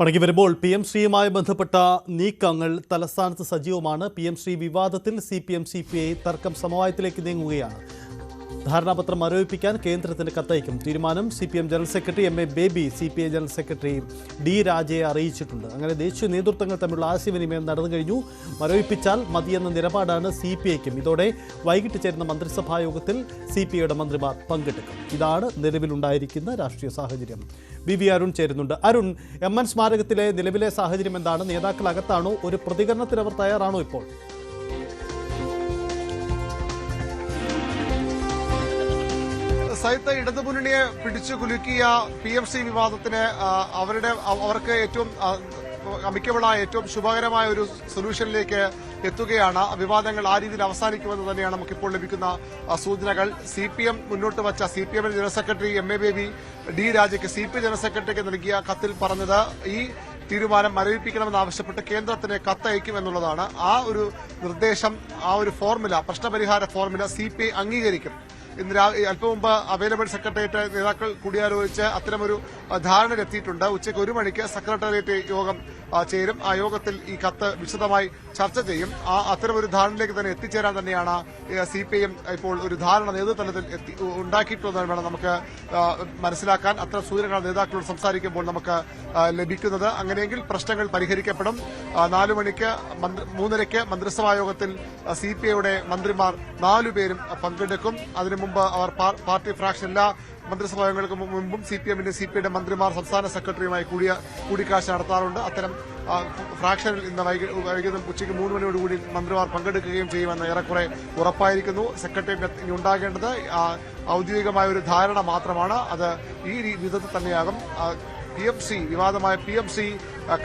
മടങ്ങി വരുമ്പോൾ P M ശ്രീയുമായി ബന്ധപ്പെട്ട നീക്കങ്ങൾ തലസ്ഥാനത്ത് സജീവമാണ്. പി എം ശ്രീ വിവാദത്തിൽ C P M C P I തർക്കം സമവായത്തിലേക്ക് നീങ്ങുകയാണ്. ധാരണാപത്രം മരവിപ്പിക്കാൻ കേന്ദ്രത്തിന് കത്തയക്കും തീരുമാനം C P M general secretary M A Baby C P I general secretary D രാജയെ അറിയിച്ചിട്ടുണ്ട്. അങ്ങനെ ദേശീയ നേതൃത്വങ്ങൾ തമ്മിലുള്ള ആശയവിനിമയം നടന്നു കഴിഞ്ഞു. മരവിപ്പിച്ചാൽ മതിയെന്ന നിലപാടാണ് സി പി ഐക്കും. ഇതോടെ വൈകിട്ട് ചേരുന്ന മന്ത്രിസഭാ യോഗത്തിൽ സി പി ഐയുടെ മന്ത്രിമാർ പങ്കെടുക്കും. ഇതാണ് നിലവിലുണ്ടായിരിക്കുന്ന രാഷ്ട്രീയ സാഹചര്യം. ബി വി അരുൺ ചേരുന്നുണ്ട്. അരുൺ എം എൻ സ്മാരകത്തിലെ നിലവിലെ സാഹചര്യം എന്താണ്? നേതാക്കൾ അകത്താണോ? ഒരു പ്രതികരണത്തിന് അവർ തയ്യാറാണോ ഇപ്പോൾ? സൈത്ത് ഇടതുമുന്നണിയെ പിടിച്ചു കുലുക്കിയ പി എഫ് സി വിവാദത്തിന് അവരുടെ അവർക്ക് ഏറ്റവും അമിക്കബിളായ ഏറ്റവും ശുഭകരമായ ഒരു സൊല്യൂഷനിലേക്ക് എത്തുകയാണ്. വിവാദങ്ങൾ ആ രീതിയിൽ അവസാനിക്കുമെന്ന് തന്നെയാണ് നമുക്കിപ്പോൾ ലഭിക്കുന്ന സൂചനകൾ. സി പി എം മുന്നോട്ട് വച്ച സി പി എമ്മിന്റെ general secretary M A Baby D രാജയ്ക്ക് C P general സെക്രട്ടറിക്ക് നൽകിയ കത്തിൽ പറഞ്ഞത് ഈ തീരുമാനം മരവിപ്പിക്കണമെന്നാവശ്യപ്പെട്ട് കേന്ദ്രത്തിന് കത്തയക്കും എന്നുള്ളതാണ്. ആ ഒരു നിർദ്ദേശം ആ ഒരു ഫോർമുല പ്രശ്നപരിഹാര ഫോർമുല സി അംഗീകരിക്കും. ഇന്ന് അല്പം മുമ്പ് അവൈലബിൾ സെക്രട്ടേറിയറ്റ് നേതാക്കൾ കൂടിയാലോചിച്ച് അത്തരമൊരു ധാരണയിലെത്തിയിട്ടുണ്ട്. ഉച്ചയ്ക്ക് ഒരു മണിക്ക് സെക്രട്ടേറിയറ്റ് യോഗം ചേരും. ആ യോഗത്തിൽ ഈ കത്ത് വിശദമായി ചർച്ച ചെയ്യും. ആ അത്തരമൊരു ധാരണയിലേക്ക് തന്നെ എത്തിച്ചേരാൻ തന്നെയാണ് സി പി ഐ ഇപ്പോൾ ഒരു ധാരണ നേതൃതലത്തിൽ എത്തി ഉണ്ടാക്കിയിട്ടുള്ളതെന്ന് വേണം നമുക്ക് മനസ്സിലാക്കാൻ. അത്ര സൂചനകൾ നേതാക്കളോട് സംസാരിക്കുമ്പോൾ നമുക്ക് ലഭിക്കുന്നത്. അങ്ങനെയെങ്കിൽ പ്രശ്നങ്ങൾ പരിഹരിക്കപ്പെടും. നാലു മണിക്ക് മൂന്നരയ്ക്ക് മന്ത്രിസഭാ യോഗത്തിൽ സി പി ഐയുടെ മന്ത്രിമാർ നാലുപേരും പങ്കെടുക്കും. അതിനു മുമ്പ് അവർ പാർട്ടി ഫ്രാക്ഷൻ എല്ലാ മന്ത്രിസഭാ യോഗങ്ങൾക്ക് മു- മുമ്പും സി പി എമ്മിന്റെ സി പി ഐയുടെ മന്ത്രിമാർ സംസ്ഥാന സെക്രട്ടറിയുമായി കൂടിയ കൂടിക്കാഴ്ച നടത്താറുണ്ട്. അത്തരം ഫ്രാക്ഷനിൽ ഇന്ന് വൈകി- വൈകുന്നേരം ഉച്ചയ്ക്ക് മൂന്ന് മണിയോടുകൂടി മന്ത്രിമാർ പങ്കെടുക്കുകയും ചെയ്യുമെന്ന് ഏറെക്കുറെ ഉറപ്പായിരിക്കുന്നു. സെക്രട്ടേറിയറ്റ് ഇനി ഉണ്ടാകേണ്ടത് ഔദ്യോഗികമായ ഒരു ധാരണ മാത്രമാണ്. അത് ഈ വിധത്തിൽ തന്നെയാകും. പി എം സി വിവാദമായ പി എം സി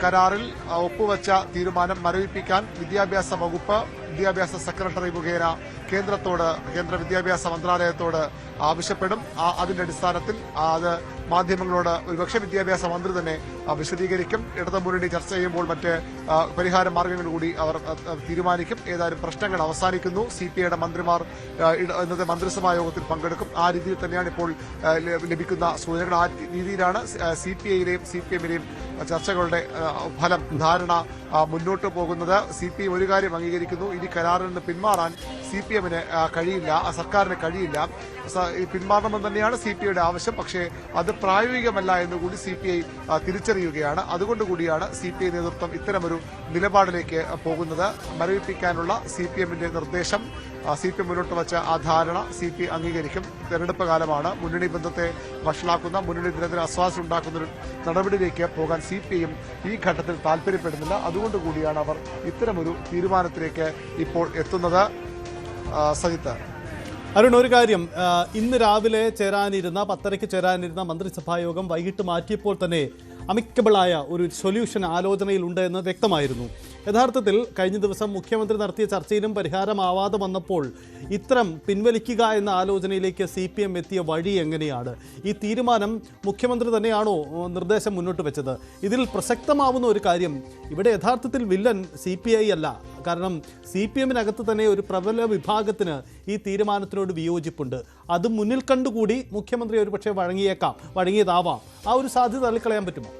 കരാറിൽ ഒപ്പുവച്ച തീരുമാനം മരവിപ്പിക്കാൻ വിദ്യാഭ്യാസ വകുപ്പ് വിദ്യാഭ്യാസ സെക്രട്ടറി മുഖേന കേന്ദ്രത്തോട് കേന്ദ്ര വിദ്യാഭ്യാസ മന്ത്രാലയത്തോട് ആവശ്യപ്പെടും. അതിന്റെ അടിസ്ഥാനത്തിൽ അത് മാധ്യമങ്ങളോട് ഒരുപക്ഷെ വിദ്യാഭ്യാസ മന്ത്രി തന്നെ വിശദീകരിക്കും. ഇടതുമുന്നണി ചർച്ച ചെയ്യുമ്പോൾ മറ്റ് പരിഹാര മാർഗങ്ങൾ കൂടി അവർ തീരുമാനിക്കും. ഏതായാലും പ്രശ്നങ്ങൾ അവസാനിക്കുന്നു. സി പി ഐയുടെ മന്ത്രിമാർ ഇന്നത്തെ മന്ത്രിസഭാ യോഗത്തിൽ പങ്കെടുക്കും. ആ രീതിയിൽ തന്നെയാണ് ഇപ്പോൾ ലഭിക്കുന്ന സൂചനകൾ. ആ രീതിയിലാണ് സി പി ഐയിലെയും സി പി എമ്മിലെയും ചർച്ചകളുടെ ഫലം ധാരണ മുന്നോട്ട് പോകുന്നത്. സി പി ഐ ഒരു കാര്യം അംഗീകരിക്കുന്നു. ഇനി കരാറിൽ നിന്ന് പിന്മാറാൻ സി പി എമ്മിന് കഴിയില്ല സർക്കാരിന് കഴിയില്ല. പിന്മാറണമെന്ന് തന്നെയാണ് സി പി ഐയുടെ ആവശ്യം. പക്ഷേ അത് പ്രായോഗികമല്ല എന്നുകൂടി സി പി ഐ തിരിച്ചറിയുകയാണ്. അതുകൊണ്ട് കൂടിയാണ് സി പി ഐ നേതൃത്വം ഇത്തരമൊരു നിലപാടിലേക്ക് പോകുന്നത്. മരവിപ്പിക്കാനുള്ള സി പി എമ്മിന്റെ നിർദ്ദേശം സി പി എം മുന്നോട്ട് വച്ച ആ ധാരണ സി പി അംഗീകരിക്കും. തെരഞ്ഞെടുപ്പ് കാലമാണ് മുന്നണി ബന്ധത്തെ വഷളാക്കുന്ന മുന്നണി ദിനത്തിന് അസ്വാസം ഉണ്ടാക്കുന്ന ഒരു നടപടിയിലേക്ക് പോകാൻ സി പി ഐയും ഈ ഘട്ടത്തിൽ താല്പര്യപ്പെടുന്നില്ല. അതുകൊണ്ട് കൂടിയാണ് അവർ ഇത്തരമൊരു തീരുമാനത്തിലേക്ക് ഇപ്പോൾ എത്തുന്നത്. സജിത്ത്. അരുൺ ഒരു കാര്യം. ഇന്ന് രാവിലെ ചേരാനിരുന്ന പത്തരയ്ക്ക് ചേരാനിരുന്ന മന്ത്രിസഭായോഗം വൈകിട്ട് മാറ്റിയപ്പോൾ തന്നെ അമിക്കബിളായ ഒരു സൊല്യൂഷൻ ആലോചനയിലുണ്ട് എന്ന് വ്യക്തമായിരുന്നു. യഥാർത്ഥത്തിൽ കഴിഞ്ഞ ദിവസം മുഖ്യമന്ത്രി നടത്തിയ ചർച്ചയിലും പരിഹാരമാവാതെ വന്നപ്പോൾ ഇത്തരം പിൻവലിക്കുക എന്ന ആലോചനയിലേക്ക് സി പി എം എത്തിയ വഴി എങ്ങനെയാണ്? ഈ തീരുമാനം മുഖ്യമന്ത്രി തന്നെയാണോ നിർദ്ദേശം മുന്നോട്ട് വെച്ചത്? ഇതിൽ പ്രസക്തമാവുന്ന ഒരു കാര്യം ഇവിടെ യഥാർത്ഥത്തിൽ വില്ലൻ സി പി ഐ അല്ല. കാരണം സി പി എമ്മിനകത്ത് തന്നെ ഒരു പ്രബല വിഭാഗത്തിന് ഈ തീരുമാനത്തിനോട് വിയോജിപ്പുണ്ട്. അത് മുന്നിൽ കണ്ടുകൂടി മുഖ്യമന്ത്രി ഒരുപക്ഷെ വഴങ്ങിയേക്കാം വഴങ്ങിയതാവാം. ആ ഒരു സാധ്യത തള്ളിക്കളയാൻ പറ്റുമോ?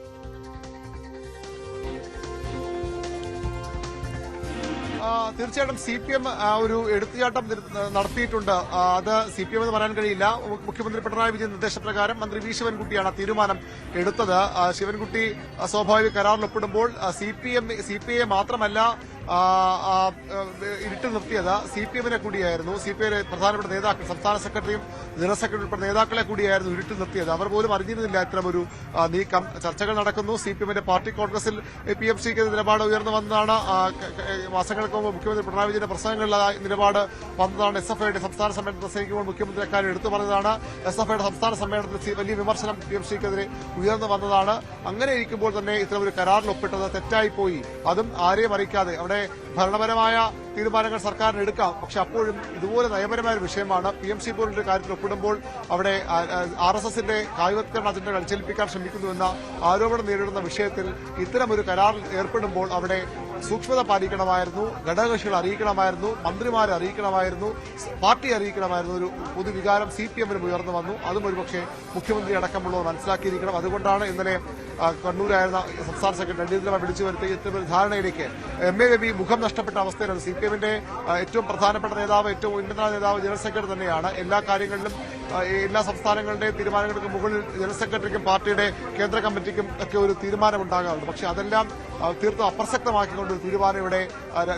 തീർച്ചയായിട്ടും സി പി എം ഒരു എടുത്തുചാട്ടം നടത്തിയിട്ടുണ്ട്. അത് സി പി എം എന്ന് പറയാൻ കഴിയില്ല. മുഖ്യമന്ത്രി പിണറായി വിജയൻ നിർദ്ദേശപ്രകാരം മന്ത്രി വി ശിവൻകുട്ടിയാണ് തീരുമാനം എടുത്തത്. ശിവൻകുട്ടി സ്വാഭാവിക കരാറിൽ ഒപ്പിടുമ്പോൾ C P M C P I മാത്രമല്ല ഇരുട്ട് നിർത്തിയത് സി പി എമ്മിനെ കൂടിയായിരുന്നു. സി പി ഐ പ്രധാനപ്പെട്ട നേതാക്കൾ സംസ്ഥാന സെക്രട്ടറിയും ജനറൽ സെക്രട്ടറി ഉൾപ്പെടെ നേതാക്കളെ കൂടിയായിരുന്നു ഇരുട്ട് നിർത്തിയത്. അവർ പോലും അറിഞ്ഞിരുന്നില്ല ഇത്തരമൊരു ഒരു നീക്കം. ചർച്ചകൾ നടക്കുന്നു. സി പി എമ്മിന്റെ പാർട്ടി കോൺഗ്രസിൽ പി എം സിക്ക് നിലപാട് ഉയർന്നു വന്നതാണ്. മാസങ്ങൾക്ക് മുമ്പ് മുഖ്യമന്ത്രി പിണറായി വിജയന്റെ പ്രസംഗങ്ങളിൽ നിലപാട് വന്നതാണ്. എസ് എഫ് ഐയുടെ സംസ്ഥാന സമ്മേളനം പ്രസംഗിക്കുമ്പോൾ മുഖ്യമന്ത്രി അക്കാര്യം എടുത്തു പറഞ്ഞതാണ്. എസ് എഫ് ഐയുടെ സംസ്ഥാന സമ്മേളനത്തിൽ വലിയ വിമർശനം പി എം സിക്കെതിരെ ഉയർന്നു വന്നതാണ്. അങ്ങനെ ഇരിക്കുമ്പോൾ തന്നെ ഇത്തരം ഒരു കരാറിൽ ഒപ്പിട്ടത് തെറ്റായിപ്പോയി. അതും ആരെയും അറിയിക്കാതെ. അവിടെ ഭരണപരമായ തീരുമാനങ്ങൾ സർക്കാരിന് എടുക്കാം. പക്ഷെ അപ്പോഴും ഇതുപോലെ നയപരമായ ഒരു വിഷയമാണ്. പി എം സി പോലൊരു കാര്യത്തിൽ ഒപ്പിടുമ്പോൾ അവിടെ ആർ എസ് എസിന്റെ കായികവത്കരണ അജണ്ട അടിച്ചേൽപ്പിക്കാൻ ശ്രമിക്കുന്നുവെന്ന ആരോപണം നേരിടുന്ന വിഷയത്തിൽ ഇത്തരമൊരു കരാറിൽ ഏർപ്പെടുമ്പോൾ അവിടെ സൂക്ഷ്മത പാലിക്കണമായിരുന്നു ഘടകകക്ഷികൾ അറിയിക്കണമായിരുന്നു മന്ത്രിമാരെ അറിയിക്കണമായിരുന്നു പാർട്ടി അറിയിക്കണമായിരുന്നു. ഒരു പൊതുവികാരം സി പി എമ്മിനും ഉയർന്നു വന്നു. അതും ഒരുപക്ഷെ മുഖ്യമന്ത്രി അടക്കമുള്ളവർ മനസ്സിലാക്കിയിരിക്കണം. അതുകൊണ്ടാണ് ഇന്നലെ കണ്ണൂരായിരുന്ന സംസ്ഥാന സെക്രട്ടറി രണ്ടീന്ദ്രമ വിളിച്ചു വരുത്തി ഇത്തരമൊരു ധാരണയിലേക്ക്. എം എ ബി മുഖം നഷ്ടപ്പെട്ട അവസ്ഥയിലാണ്. സി പി എമ്മിന്റെ ഏറ്റവും പ്രധാനപ്പെട്ട നേതാവ് ഏറ്റവും ഉന്നത നേതാവ് ജനറൽ സെക്രട്ടറി തന്നെയാണ്. എല്ലാ കാര്യങ്ങളിലും എല്ലാ സംസ്ഥാനങ്ങളുടെയും തീരുമാനങ്ങൾക്ക് മുകളിൽ ജനറൽ സെക്രട്ടറിക്കും പാർട്ടിയുടെ കേന്ദ്ര കമ്മിറ്റിക്കും ഒക്കെ ഒരു തീരുമാനമുണ്ടാകാറുണ്ട്. പക്ഷെ അതെല്ലാം തീർത്തും അപ്രസക്തമാക്കിക്കൊണ്ട് ഒരു തീരുമാനം ഇവിടെ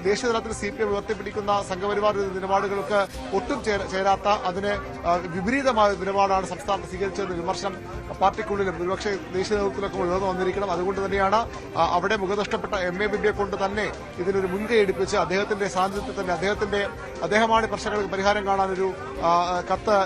ദേശീയ തലത്തിൽ സി പി എം ഉയർത്തിപ്പിടിക്കുന്ന സംഘപരിവാർ നിലപാടുകൾക്ക് ഒട്ടും ചേരാത്ത അതിന് വിപരീതമായ നിലപാടാണ് സംസ്ഥാനത്ത് സ്വീകരിച്ചതെന്ന് വിമർശനം പാർട്ടിക്കുള്ളിലും ഒരുപക്ഷെ ദേശീയ നേതൃത്വത്തിലൊക്കെ ഉയർന്നു വന്നിരിക്കണം. അതുകൊണ്ട് തന്നെയാണ് അവിടെ മുഖനഷ്ടപ്പെട്ട എം എ ബിബിയെ കൊണ്ട് തന്നെ ഇതിനൊരു മുൻകൈ എടുപ്പിച്ച് അദ്ദേഹത്തിന്റെ സാന്നിധ്യത്തിൽ തന്നെ അദ്ദേഹത്തിന്റെ അദ്ദേഹമാണ് പ്രശ്നങ്ങൾക്ക് പരിഹാരം കാണാനൊരു കത്ത്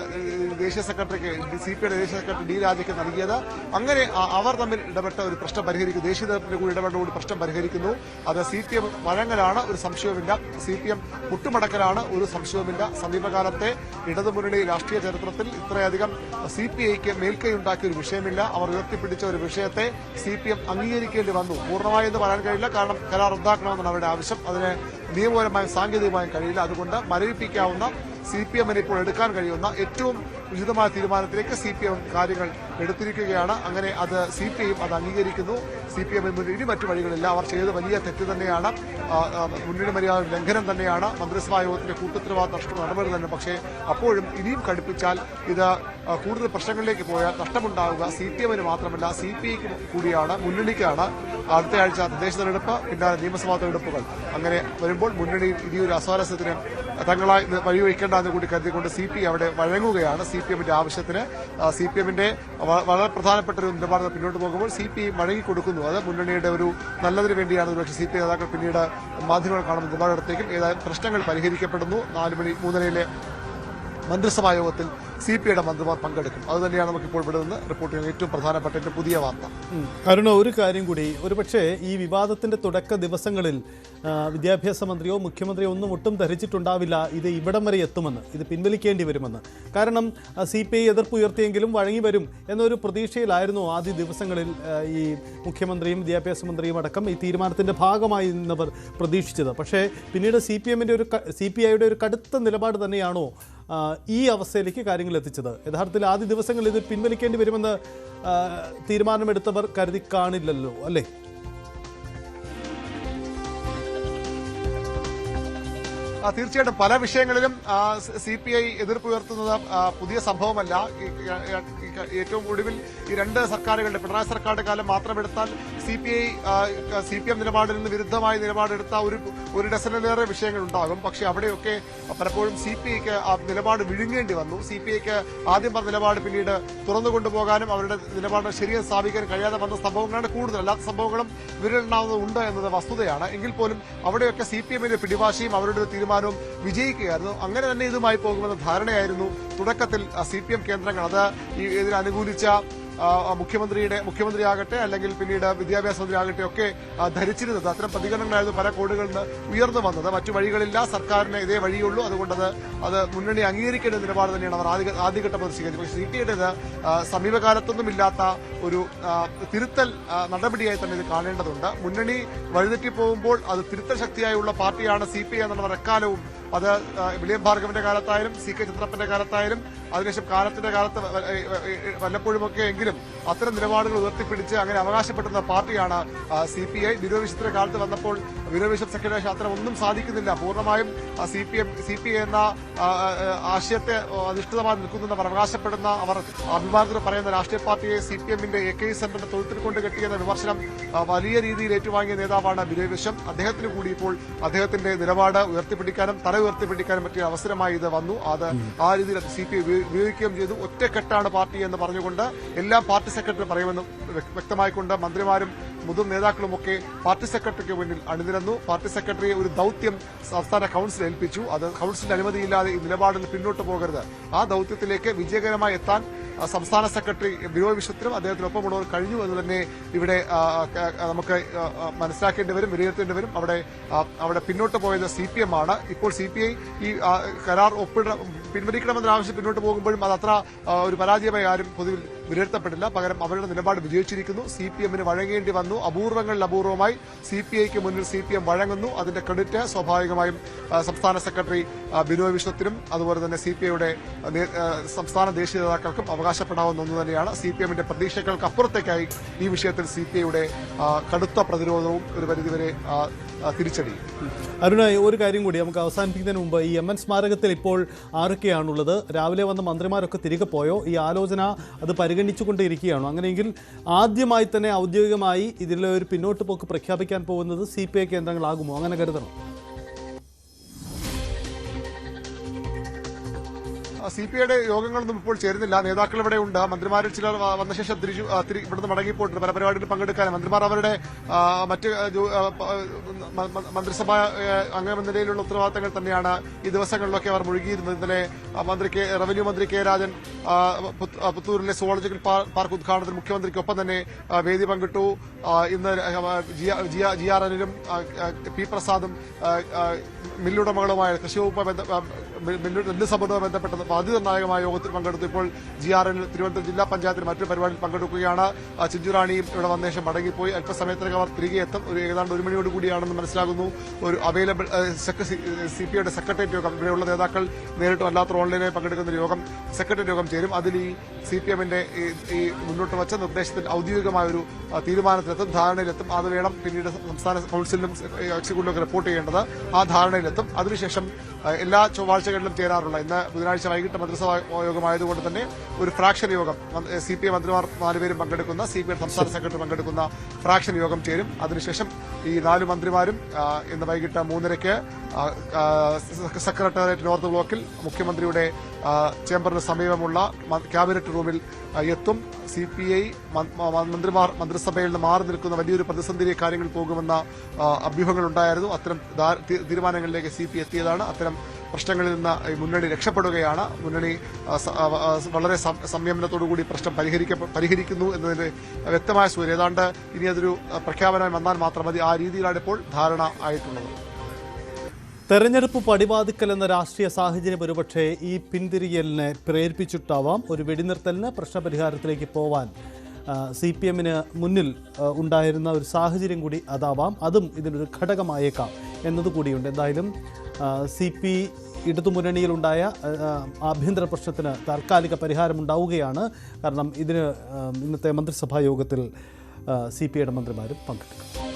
ദേശീയ സെക്രട്ടറിക്ക് സി പി ഐയുടെ ദേശീയ സെക്രട്ടറി ഡി രാജയ്ക്ക് നൽകിയത്. അങ്ങനെ അവർ തമ്മിൽ ഇടപെട്ട ഒരു പ്രശ്നം പരിഹരിക്കും. ദേശീയ തലത്തിൽ കൂടി ഇടപെട്ടുകൂടി പ്രശ്നം പരിഹരിക്കുന്നു. അത് സി പി എം വഴങ്ങലാണ് ഒരു സംശയവുമില്ല. സി പി എം മുട്ടുമടക്കലാണ് ഒരു സംശയവുമില്ല. സമീപകാലത്തെ ഇടതുമുന്നണി രാഷ്ട്രീയ ചരിത്രത്തിൽ ഇത്രയധികം സി പി ഐക്ക് മേൽക്കൈ ഉണ്ടാക്കിയ ഒരു വിഷയമില്ല. അവർ ഉയർത്തിപ്പിടിച്ച ഒരു വിഷയത്തെ സി പി എം അംഗീകരിക്കേണ്ടി വന്നു. പൂർണമായി എന്ന് പറയാൻ കഴിയില്ല. കാരണം കരാർ റദ്ദാക്കണമെന്നാണ് അവരുടെ ആവശ്യം. അതിന് നിയമപരമായും സാങ്കേതികമായും കഴിയില്ല. അതുകൊണ്ട് മരവിപ്പിക്കാവുന്ന സി പി എമ്മിന് ഇപ്പോൾ എടുക്കാൻ കഴിയുന്ന ഏറ്റവും ഉചിതമായ തീരുമാനത്തിലേക്ക് സി പി എം കാര്യങ്ങൾ എടുത്തിരിക്കുകയാണ്. അങ്ങനെ അത് സി പി ഐയും അത് അംഗീകരിക്കുന്നു. സി പി എമ്മിന് ഇനി മറ്റു വഴികളില്ല. അവർ ചെയ്ത വലിയ തെറ്റ് തന്നെയാണ്. മുന്നണി മര്യാദ ലംഘനം തന്നെയാണ്. മന്ത്രിസഭാ യോഗത്തിന്റെ കൂട്ടുത്തരവാദ നഷ്ട നടപടി തന്നെ. പക്ഷേ അപ്പോഴും ഇനിയും കടുപ്പിച്ചാൽ ഇത് കൂടുതൽ പ്രശ്നങ്ങളിലേക്ക് പോയാൽ നഷ്ടമുണ്ടാവുക സി പി എമ്മിന് മാത്രമല്ല സി പി ഐക്ക് കൂടിയാണ് മുന്നണിക്കാണ് അടുത്ത ആഴ്ച തദ്ദേശ തെരഞ്ഞെടുപ്പ് പിന്നാലെ നിയമസഭാ തെരഞ്ഞെടുപ്പുകൾ. അങ്ങനെ വരുമ്പോൾ മുന്നണിയിൽ ഇനിയൊരു അസ്വാരസ്യത്തിന് തങ്ങളായി ഇത് വഴിവെക്കേണ്ടെന്ന് കൂടി കരുതിക്കൊണ്ട് സി പി അവിടെ വഴങ്ങുകയാണ്. സി പി എമ്മിന്റെ ആവശ്യത്തിന് സി പി എമ്മിന്റെ വളരെ പ്രധാനപ്പെട്ട ഒരു നിലപാട് പിന്നോട്ട് പോകുമ്പോൾ സി പി ഐ വഴങ്ങിക്കൊടുക്കുന്നു അത് മുന്നണിയുടെ ഒരു നല്ലതിന് വേണ്ടിയാണ്. ഒരുപക്ഷെ സി പി നേതാക്കൾ പിന്നീട് മാധ്യമങ്ങൾ കാണുന്ന നിലപാടെടുത്തേക്കും. ഏതായാലും പ്രശ്നങ്ങൾ പരിഹരിക്കപ്പെടുന്നു. നാലുമണി മൂന്നരയിലെ മന്ത്രിസഭാ യോഗത്തിൽ സി പി ഐയുടെ മന്ത്രിമാർ പങ്കെടുക്കും. അത് തന്നെയാണ് നമുക്കിപ്പോൾ ഇവിടെ നിന്ന് റിപ്പോർട്ട് ഏറ്റവും പ്രധാനപ്പെട്ട ഏറ്റവും പുതിയ വാർത്ത. അരുണ ഒരു കാര്യം കൂടി. ഒരുപക്ഷെ ഈ വിവാദത്തിന്റെ തുടക്ക ദിവസങ്ങളിൽ വിദ്യാഭ്യാസ മന്ത്രിയോ മുഖ്യമന്ത്രിയോ ഒന്നും ഒട്ടും ധരിച്ചിട്ടുണ്ടാവില്ല. ഇത് ഇവിടം വരെ എത്തുമെന്ന് ഇത് പിൻവലിക്കേണ്ടി വരുമെന്ന്. കാരണം സി പി ഐ എതിർപ്പ് ഉയർത്തിയെങ്കിലും വഴങ്ങി വരും എന്നൊരു പ്രതീക്ഷയിലായിരുന്നു ആദ്യ ദിവസങ്ങളിൽ ഈ മുഖ്യമന്ത്രിയും വിദ്യാഭ്യാസ മന്ത്രിയും അടക്കം ഈ തീരുമാനത്തിന്റെ ഭാഗമായി നിന്നവർ പ്രതീക്ഷിച്ചത്. പക്ഷേ പിന്നീട് സി പി എമ്മിന്റെ ഒരു സി പി ഐയുടെ ഒരു കടുത്ത നിലപാട് തന്നെയാണോ ഈ അവസ്ഥയിലേക്ക് കാര്യങ്ങൾ എത്തിച്ചത്. യഥാർത്ഥത്തിൽ ആദ്യ ദിവസങ്ങളിൽ ഇത് പിൻവലിക്കേണ്ടി വരുമെന്ന് തീരുമാനമെടുത്തവർ കരുതി കാണില്ലല്ലോ അല്ലേ? തീർച്ചയായിട്ടും പല വിഷയങ്ങളിലും സി പി ഐ എതിർപ്പ് ഉയർത്തുന്നത് പുതിയ സംഭവമല്ല. ഏറ്റവും ഒടുവിൽ ഈ രണ്ട് സർക്കാരുകളുടെ പിണറായി സർക്കാരുടെ കാലം മാത്രമെടുത്താൽ C P I C P M നിലപാടിൽ നിന്ന് വിരുദ്ധമായ നിലപാടെടുത്ത ഒരു ഒരു ഡസനിലേറെ വിഷയങ്ങൾ ഉണ്ടാകും പക്ഷെ അവിടെയൊക്കെ പലപ്പോഴും സി പി ഐക്ക് ആ നിലപാട് വിഴുങ്ങേണ്ടി വന്നു. സി പി ഐക്ക് ആദ്യം പറഞ്ഞ നിലപാട് പിന്നീട് തുറന്നു കൊണ്ടുപോകാനും അവരുടെ നിലപാട് ശരിയെ സ്ഥാപിക്കാൻ കഴിയാതെ വന്ന സംഭവങ്ങളാണ് കൂടുതൽ. അല്ലാത്ത സംഭവങ്ങളും ഉണ്ട് വസ്തുതയാണ്. എങ്കിൽ പോലും അവിടെയൊക്കെ സി പി എമ്മിന്റെ പിടിവാശിയും അവരുടെ ഒരു തീരുമാനവും വിജയിക്കുകയായിരുന്നു. അങ്ങനെ തന്നെ ഇതുമായി പോകുമെന്ന ധാരണയായിരുന്നു തുടക്കത്തിൽ സി പി എം കേന്ദ്രങ്ങൾ. അത് ഇതിനനുകൂലിച്ച മുഖ്യമന്ത്രിയുടെ മുഖ്യമന്ത്രിയാകട്ടെ അല്ലെങ്കിൽ പിന്നീട് വിദ്യാഭ്യാസ മന്ത്രിയാകട്ടെ ഒക്കെ ധരിച്ചിരുന്നത്. അത്തരം പ്രതികരണങ്ങളായിരുന്നു പല കോടുകളിൽ നിന്ന് ഉയർന്നു വന്നത്. മറ്റു വഴികളില്ല. സർക്കാരിന് ഇതേ വഴിയുള്ളൂ അതുകൊണ്ടത് അത് മുന്നണി അംഗീകരിക്കേണ്ട നിലപാട് തന്നെയാണ് അവർ ആദ്യ ആദ്യഘട്ടം സ്വീകരിച്ചത് പക്ഷേ സി പി ഐയുടേത് സമീപകാലത്തൊന്നും ഇല്ലാത്ത ഒരു തിരുത്തൽ നടപടിയായി തന്നെ ഇത് കാണേണ്ടതുണ്ട്. മുന്നണി വഴിതെറ്റി പോകുമ്പോൾ അത് തിരുത്തൽ ശക്തിയായുള്ള പാർട്ടിയാണ് സി പി ഐ എന്നുള്ള അത് വില്യം ഭാർഗവിന്റെ കാലത്തായാലും സി കെ ചിത്രപ്പന്റെ കാലത്തായാലും അതിനുശേഷം കാലത്തിന്റെ കാലത്ത് വല്ലപ്പോഴുമൊക്കെ എങ്കിലും അത്തരം നിലപാടുകൾ ഉയർത്തിപ്പിടിച്ച് അങ്ങനെ അവകാശപ്പെടുന്ന പാർട്ടിയാണ് സി പി ഐ. വിരോധിഷത്തിന്റെ കാലത്ത് വന്നപ്പോൾ വിരോധിഷം സെക്രട്ടറി അത്തരം ഒന്നും സാധിക്കുന്നില്ല. പൂർണമായും C P M C P I എന്ന ആശയത്തെ അധിഷ്ഠിതമായി നിൽക്കുന്നു അവർ അവകാശപ്പെടുന്ന അവർ അഭിമാനത്തിൽ പറയുന്ന രാഷ്ട്രീയ പാർട്ടിയെ സി പി എമ്മിന്റെ എ കെ സെന്ററിന്റെ തൊഴുത്തിൽ കൊണ്ട് കെട്ടിയെന്ന വിമർശനം വലിയ രീതിയിൽ ഏറ്റുവാങ്ങിയ നേതാവാണ് വിരോധിഷം അദ്ദേഹത്തിന് കൂടി ഇപ്പോൾ അദ്ദേഹത്തിന്റെ നിലപാട് ഉയർത്തിപ്പിടിക്കാനും തല ഉയർത്തിപ്പിടിക്കാനും പറ്റിയ അവസരമായി ഇത് വന്നു. അത് ആ രീതിയിൽ സി പി ഉപയോഗിക്കുകയും ചെയ്തു. ഒറ്റക്കെട്ടാണ് പാർട്ടി എന്ന് പറഞ്ഞുകൊണ്ട് എല്ലാം പാർട്ടി സെക്രട്ടറി പറയുമെന്ന് വ്യക്ത- വ്യക്തമായിക്കൊണ്ട് മന്ത്രിമാരും മുതിർന്ന നേതാക്കളുമൊക്കെ പാർട്ടി സെക്രട്ടറിക്ക് മുന്നിൽ അണിനിരന്നു. പാർട്ടി സെക്രട്ടറിയെ ഒരു ദൌത്യം സംസ്ഥാന കൌൺസിൽ ഏൽപ്പിച്ചു. അത് കൌൺസിലിന്റെ അനുമതിയില്ലാതെ ഈ നിലപാടിൽ പിന്നോട്ട് പോകരുത്. ആ ദൌത്യത്തിലേക്ക് വിജയകരമായി എത്താൻ സംസ്ഥാന സെക്രട്ടറി ബിനോയ് വിശ്വത്തിനും അദ്ദേഹത്തിനൊപ്പമുള്ളവർ കഴിഞ്ഞു എന്ന് തന്നെ ഇവിടെ നമുക്ക് മനസ്സിലാക്കേണ്ടി വരും വിലയിരുത്തേണ്ടി വരും. അവിടെ അവിടെ പിന്നോട്ട് പോയത് സി പി എം ആണ്. ഇപ്പോൾ സി പി ഐ ഈ കരാർ ഒപ്പിട പിൻവലിക്കണമെന്ന ആവശ്യം പിന്നോട്ട് പോകുമ്പോഴും അത് അത്ര ഒരു പരാജയമായി ആരും പൊതുവിൽ വിലയിരുത്തപ്പെട്ടില്ല. പകരം അവരുടെ നിലപാട് വിജയിച്ചിരിക്കുന്നു. സി പി എമ്മിന് വഴങ്ങേണ്ടി വന്നു. അപൂർവങ്ങളിൽ അപൂർവമായി സി പി ഐക്ക് മുന്നിൽ സി പി എം വഴങ്ങുന്നു. അതിന്റെ ക്രെഡിറ്റ് സ്വാഭാവികമായും സംസ്ഥാന സെക്രട്ടറി ബിനോയ് വിശ്വത്തിനും അതുപോലെ തന്നെ സി പി ഐയുടെ സംസ്ഥാന ദേശീയ നേതാക്കൾക്കും അവകാശപ്പെടാവുന്ന ഒന്ന് തന്നെയാണ്. സി പി എമ്മിന്റെ പ്രതീക്ഷകൾക്ക് അപ്പുറത്തേക്കായി ഈ വിഷയത്തിൽ സി പി ഐയുടെ കടുത്ത പ്രതിരോധവും ഒരു പരിധിവരെ തിരിച്ചടി. അരുണ ഒരു കാര്യം കൂടി നമുക്ക് അവസാനിപ്പിക്കുന്നതിന് മുമ്പ് ഈ എം എൻ സ്മാരകത്തിൽ ഇപ്പോൾ ആരൊക്കെയാണുള്ളത്? രാവിലെ വന്ന മന്ത്രിമാരൊക്കെ തിരികെ പോയോ? ഈ ആലോചന അത് പരിഗണിച്ചുകൊണ്ടിരിക്കുകയാണോ. അങ്ങനെയെങ്കിൽ ആദ്യമായി തന്നെ ഔദ്യോഗികമായി ഇതിലെ ഒരു പിന്നോട്ട് പോക്ക് പ്രഖ്യാപിക്കാൻ പോകുന്നത് സി പി ഐ കേന്ദ്രങ്ങളാകുമോ? അങ്ങനെ കരുതണം. സി പി ഐയുടെ യോഗങ്ങളൊന്നും ഇപ്പോൾ ചേരുന്നില്ല. നേതാക്കൾ ഇവിടെ ഉണ്ട് മന്ത്രിമാരിൽ ചിലർ വന്ന ശേഷം തിരിച്ചു ഇവിടുന്ന് മടങ്ങിപ്പോയിട്ടുണ്ട്. പല പരിപാടികളിൽ പങ്കെടുക്കാൻ മന്ത്രിമാർ അവരുടെ മറ്റ് മന്ത്രിസഭാ എന്ന നിലയിലുള്ള ഉത്തരവാദിത്തങ്ങൾ തന്നെയാണ് ഈ ദിവസങ്ങളിലൊക്കെ അവർ മുഴുകിയിരുന്നത്. ഇന്നലെ മന്ത്രി കെ റവന്യൂ മന്ത്രി കെ രാജൻ പുത്തൂരിലെ സുവോളജിക്കൽ പാർ- പാർക്ക് ഉദ്ഘാടനത്തിൽ മുഖ്യമന്ത്രിക്കൊപ്പം തന്നെ വേദി പങ്കിട്ടു. ഇന്ന് ജി- ആർ അനിലും പി പ്രസാദും മില്ലുടമകളുമായ കൃഷി വകുപ്പ് ബന്ധ സംബന്ധവുമായി ബന്ധപ്പെട്ട ബാധിത നിർണായകമായ യോഗത്തിൽ പങ്കെടുത്തു. ഇപ്പോൾ ജി ആർ എൻ തിരുവനന്തപുരം ജില്ലാ പഞ്ചായത്തിൽ മറ്റൊരു പരിപാടിയിൽ പങ്കെടുക്കുകയാണ്. ചിഞ്ചുറാണിയും ഇവിടെ വന്ന ശേഷം മടങ്ങിപ്പോയി. അല്പസമയത്തിനകം അവർ തിരികെ എത്തും. ഒരു ഏതാണ്ട് ഒരു മണിയോട് കൂടിയാണെന്ന് മനസ്സിലാകുന്നു. ഒരു അവൈലബിൾ സി പി ഐയുടെ സെക്രട്ടേറിയറ്റ് യോഗം. ഇവിടെയുള്ള നേതാക്കൾ നേരിട്ടും അല്ലാത്ത ഓൺലൈനായി പങ്കെടുക്കുന്ന ഒരു യോഗം സെക്രട്ടേറിയറ്റ് യോഗം ചേരും. അതിൽ ഈ സി പി എമ്മിന്റെ ഈ മുന്നോട്ട് വച്ച നിർദ്ദേശത്തിൽ ഔദ്യോഗികമായ ഒരു ആ, തീരുമാനത്തിലെത്തും ധാരണയിലെത്തും. അത് വേണം പിന്നീട് സംസ്ഥാന കൌൺസിലിനും എക്സിക്യൂട്ടീവിലും റിപ്പോർട്ട് ചെയ്യേണ്ടത്. ആ ധാരണയിലെത്തും. അതിനുശേഷം എല്ലാ ചൊവ്വാഴ്ചകളിലും ചേരാറുള്ള ഇന്ന് ബുധനാഴ്ച വൈകിട്ട് മന്ത്രിസഭാ യോഗമായതുകൊണ്ട് തന്നെ ഒരു ഫ്രാക്ഷൻ യോഗം സി പി ഐ മന്ത്രിമാർ നാലുപേരും പങ്കെടുക്കുന്ന സി പി ഐ സംസ്ഥാന സെക്രട്ടറി പങ്കെടുക്കുന്ന ഫ്രാക്ഷൻ യോഗം ചേരും. അതിനുശേഷം ഈ നാല് മന്ത്രിമാരും ഇന്ന് വൈകിട്ട് മൂന്നരയ്ക്ക് സെക്രട്ടേറിയറ്റ് നോർത്ത് ബ്ലോക്കിൽ മുഖ്യമന്ത്രിയുടെ ചേംബറിന് സമീപമുള്ള ക്യാബിനറ്റ് റൂമിൽ എത്തും. സി പി ഐ മന്ത്രിമാർ മന്ത്രിസഭയിൽ നിന്ന് മാറി നിൽക്കുന്ന വലിയൊരു പ്രതിസന്ധിയിലെ കാര്യങ്ങൾ പോകുമെന്ന അഭ്യൂഹങ്ങളുണ്ടായിരുന്നു. അത്തരം തീരുമാനങ്ങളിലേക്ക് സി പി എത്തിയതാണ്. അത്തരം പ്രശ്നങ്ങളിൽ നിന്ന് മുന്നണി രക്ഷപ്പെടുകയാണ്. മുന്നണി വളരെ സംയമനത്തോടുകൂടി പ്രശ്നം പരിഹരിക്ക പരിഹരിക്കുന്നു എന്നതിന്റെ വ്യക്തമായ സൂര്യ ഏതാണ്ട് ഇനി അതൊരു പ്രഖ്യാപനം വന്നാൽ മാത്രം മതി. ആ രീതിയിലാണ് ഇപ്പോൾ ധാരണ ആയിട്ടുള്ളത്. തെരഞ്ഞെടുപ്പ് പടിവാതിക്കൽ എന്ന രാഷ്ട്രീയ സാഹചര്യം ഒരുപക്ഷെ ഈ പിന്തിരിയലിനെ പ്രേരിപ്പിച്ചിട്ടാവാം ഒരു വെടിനിർത്തലിന് പ്രശ്നപരിഹാരത്തിലേക്ക് പോവാൻ. സി പി എമ്മിന് മുന്നിൽ ഉണ്ടായിരുന്ന ഒരു സാഹചര്യം കൂടി അതാവാം. അതും ഇതിനൊരു ഘടകമായേക്കാം. എന്നതുകൂടിയുണ്ട് എന്തായാലും സി പി ഇടതുമുന്നണിയിലുണ്ടായ ആഭ്യന്തര പ്രശ്നത്തിന് താൽക്കാലിക പരിഹാരമുണ്ടാവുകയാണ്. കാരണം ഇതിന് ഇന്നത്തെ മന്ത്രിസഭാ യോഗത്തിൽ സി പി ഐയുടെ മന്ത്രിമാരും പങ്കെടുക്കും.